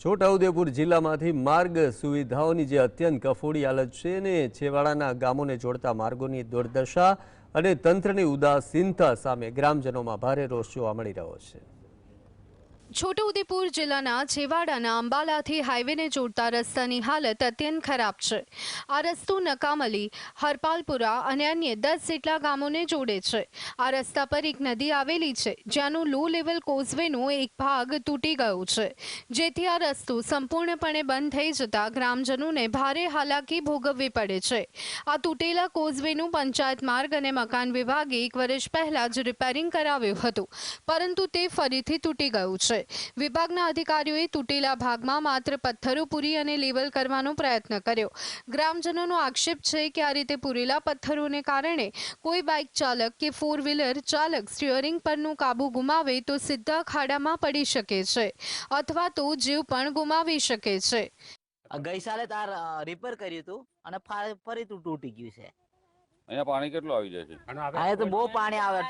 છોટાઉદેપુર જિલ્લામાંથી માર્ગ સુવિધાઓની જે અત્યંત કફોડી હાલત છે ને, છેવાડાના ગામોને જોડતા માર્ગોની દુર્દશા અને તંત્રની ઉદાસીનતા સામે ગ્રામજનોમાં ભારે રોષ જોવા મળી રહ્યો છે. છોટાઉદેપુર જિલ્લાના છેવાડાના અંબાલાથી હાઈવેને જોડતા રસ્તાની હાલત અત્યંત ખરાબ છે. આ રસ્તો નકામલી, હરપાલપુરા અને અન્ય દસ જેટલા ગામોને જોડે છે. આ રસ્તા પર એક નદી આવેલી છે, જ્યાંનું લો લેવલ કોઝવેનો એક ભાગ તૂટી ગયો છે. જેથી આ રસ્તો સંપૂર્ણપણે બંધ થઈ જતા ગ્રામજનોને ભારે હાલાકી ભોગવવી પડે છે. આ તૂટેલા કોઝવેનું પંચાયત માર્ગ અને મકાન વિભાગે એક વર્ષ પહેલા જ રિપેરિંગ કરાવ્યું હતું, પરંતુ તે ફરીથી તૂટી ગયું છે. વિભાગના અધિકારીઓએ તૂટેલા ભાગમાં માત્ર પથ્થરો પૂરી અને લેવલ કરવાનો પ્રયત્ન કર્યો. ગ્રામજનોનો આક્ષેપ છે કે આ રીતે પૂરેલા પથ્થરોને કારણે કોઈ બાઇક ચાલક કે ફોર વ્હીલર ચાલક સ્ટીયરિંગ પરનું કાબુ ગુમાવે તો સીધા ખાડામાં પડી શકે છે અથવા તો જીવ પણ ગુમાવી શકે છે. ગઈ સાલે તાર રિપેર કર્યું હતું અને ફરી તું તૂટી ગયું છે. અહીંયા પાણી કેટલું આવી જાય છે? અહીંયા તો બહુ પાણી આવે.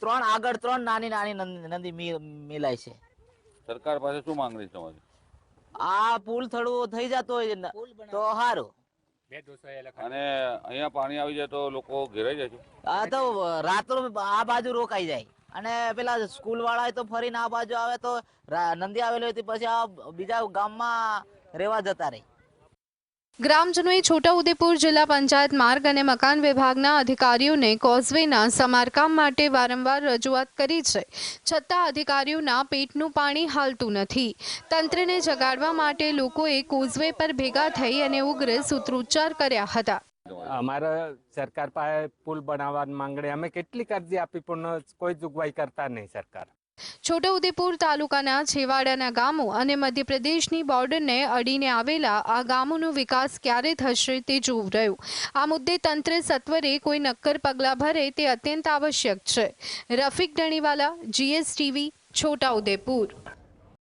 ત્રણ આગળ ત્રણ નાની નાની નદી મિલાય છે. સરકાર પાસે શું માંગણી છે તમારી? આ પુલ થોડું થઈ જતો હોય તો સારું અને અહીંયા પાણી આવી જાય તો લોકો ઘેરાઈ જાય છે? આ તો રાત્રો આ બાજુ રોકાઈ જાય. અને પેલા સ્કૂલ વાળા તો ફરીને આ બાજુ આવે તો નંદી આવેલી હતી પછી આ બીજા ગામમાં રહેવા જતા રહે. ગ્રામજનોએ છોટાઉદેપુર જિલ્લા પંચાયત માર્ગ અને મકાન વિભાગના અધિકારીઓને કોઝવેના સમારકામ માટે વારંવાર રજૂઆત કરી છે. છતાં અધિકારીઓના પેટનું પાણી હાલતું નથી. તંત્રને જગાડવા માટે લોકોએ કોઝવે પર ભેગા થઈ અને ઉગ્ર સૂત્રોચ્ચાર કર્યા હતા. અમારા સરકાર પાસે પુલ બનાવવાની માંગણી, અમે કેટલીક અરજી આપી પણ કોઈ જોગવાઈ કરતા નહીં સરકાર. છોટાઉદેપુર તાલુકાના છેવાડાના ગામો અને મધ્યપ્રદેશની બોર્ડરને અડીને આવેલા આ ગામોનો વિકાસ ક્યારે થશે તે જોવું રહ્યું. આ મુદ્દે તંત્ર સત્વરે કોઈ નક્કર પગલાં ભરે તે અત્યંત આવશ્યક છે. રફીક ડણીવાલા જીએસટીવી, છોટાઉદેપુર.